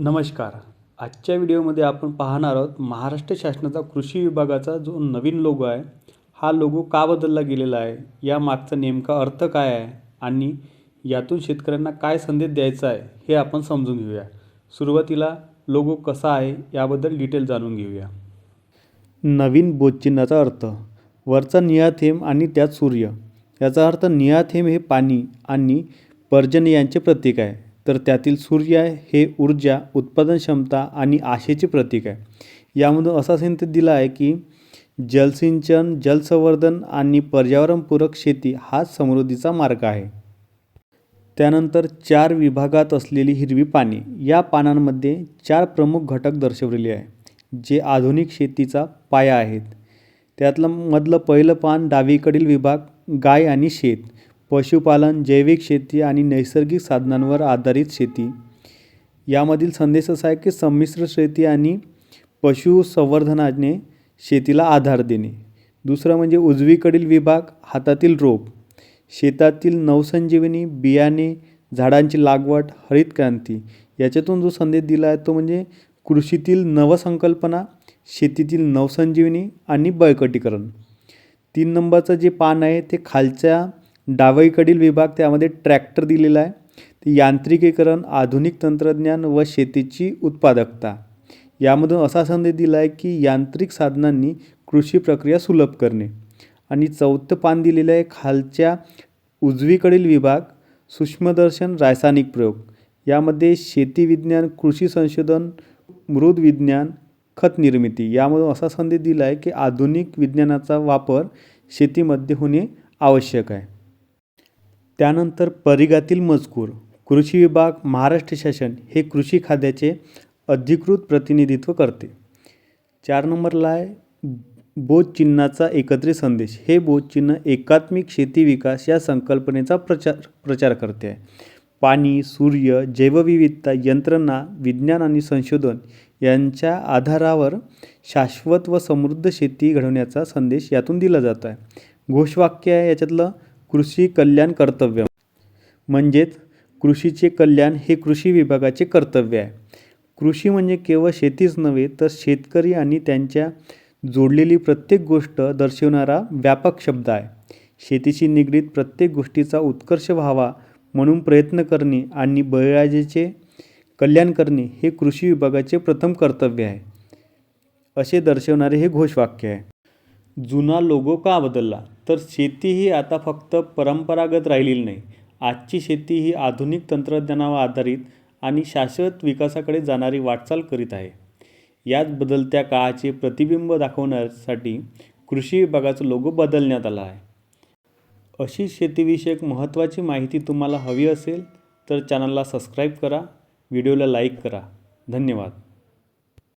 नमस्कार. आजच्या व्हिडिओमध्ये आपण पाहणार आहोत महाराष्ट्र शासनाचा कृषी विभागाचा जो नवीन लोगो आहे हा लोगो का बदलला गेलेला आहे? या मागचा नेमका अर्थ काय आहे? आणि यातून शेतकऱ्यांना काय संदेश द्यायचा आहे हे आपण समजून घेऊया. सुरुवातीला लोगो कसा आहे याबद्दल डिटेल जाणून घेऊया. नवीन बोधचिन्हाचा अर्थ वरचा निळा थेंब आणि त्यात सूर्य. याचा अर्थ निळा थेंब हे पाणी आणि पर्जन्य यांचे प्रतीक आहे. तर त्यातील सूर्य हे ऊर्जा उत्पादन क्षमता आणि आशेचे प्रतीक आहे. यामधून असा संदेश दिला आहे की जलसिंचन जलसंवर्धन आणि पर्यावरणपूरक शेती हाच समृद्धीचा मार्ग आहे. त्यानंतर चार विभागात असलेली हिरवी पाने. या पानांमध्ये चार प्रमुख घटक दर्शवलेले आहे जे आधुनिक शेतीचा पाया आहेत. त्यातलं मधलं पहिलं पान डावीकडील विभाग गाय आणि शेत. पशुपालन जैविक शेती आणि नैसर्गिक साधनांवर आधारित शेती. यामधील संदेश असा आहे की संमिश्र शेती आणि पशुसंवर्धनाने शेतीला आधार देणे. दुसरं म्हणजे उजवीकडील विभाग हातातील रोप. शेतातील नवसंजीवनी बियाणे झाडांची लागवड हरित क्रांती याच्यातून जो संदेश दिला आहे तो म्हणजे कृषीतील नवसंकल्पना शेतीतील नवसंजीवनी आणि बळकटीकरण. तीन नंबरचं जे पान आहे ते खालच्या डावईकडील विभाग त्यामध्ये ट्रॅक्टर दिलेला आहे. ते यांत्रिकीकरण आधुनिक तंत्रज्ञान व शेतीची उत्पादकता. यामधून असा संदेश दिला आहे की यांत्रिक साधनांनी कृषी प्रक्रिया सुलभ करणे. आणि चौथं पान दिलेलं आहे खालच्या उजवीकडील विभाग सूक्ष्मदर्शन रासायनिक प्रयोग. यामध्ये शेती विज्ञान कृषी संशोधन मृद विज्ञान खत निर्मिती. यामधून असा संदेश दिला आहे की आधुनिक विज्ञानाचा वापर शेतीमध्ये होणे आवश्यक आहे. त्यानंतर परिघातील मजकूर कृषी विभाग महाराष्ट्र शासन हे कृषी खात्याचे अधिकृत प्रतिनिधित्व करते. चार नंबरला आहे बोधचिन्हाचा एकत्रित संदेश. हे बोधचिन्ह एकात्मिक शेती विकास या संकल्पनेचा प्रचार प्रचार करते. आहे पाणी सूर्य जैवविविधता यंत्रणा विज्ञान आणि संशोधन यांच्या आधारावर शाश्वत व समृद्ध शेती घडवण्याचा संदेश यातून दिला जात आहे. घोषवाक्य आहे याच्यातलं कृषी कल्याण कर्तव्य. म्हणजेच कृषीचे कल्याण हे कृषी विभागाचे कर्तव्य आहे. कृषी म्हणजे केवळ शेतीच नव्हे तर शेतकरी आणि त्यांच्या जोडलेली प्रत्येक गोष्ट दर्शवणारा व्यापक शब्द आहे. शेतीशी निगडीत प्रत्येक गोष्टीचा उत्कर्ष व्हावा म्हणून प्रयत्न करणे आणि बळीराजाचे कल्याण करणे हे कृषी विभागाचे प्रथम कर्तव्य आहे. असे दर्शवणारे हे घोषवाक्य आहे. जुना लोगो का बदलला? तर शेती ही आता फक्त परंपरागत राहिलेली नाही. आजची शेती ही आधुनिक तंत्रज्ञानावर आधारित आणि शाश्वत विकासाकडे जाणारी वाटचाल करीत आहे. याच बदलत्या काळाचे प्रतिबिंब दाखवण्यासाठी कृषी विभागाचा लोगो बदलण्यात आला आहे. अशी शेतीविषयक महत्त्वाची माहिती तुम्हाला हवी असेल तर चॅनलला सबस्क्राईब करा व्हिडिओला लाईक करा. धन्यवाद.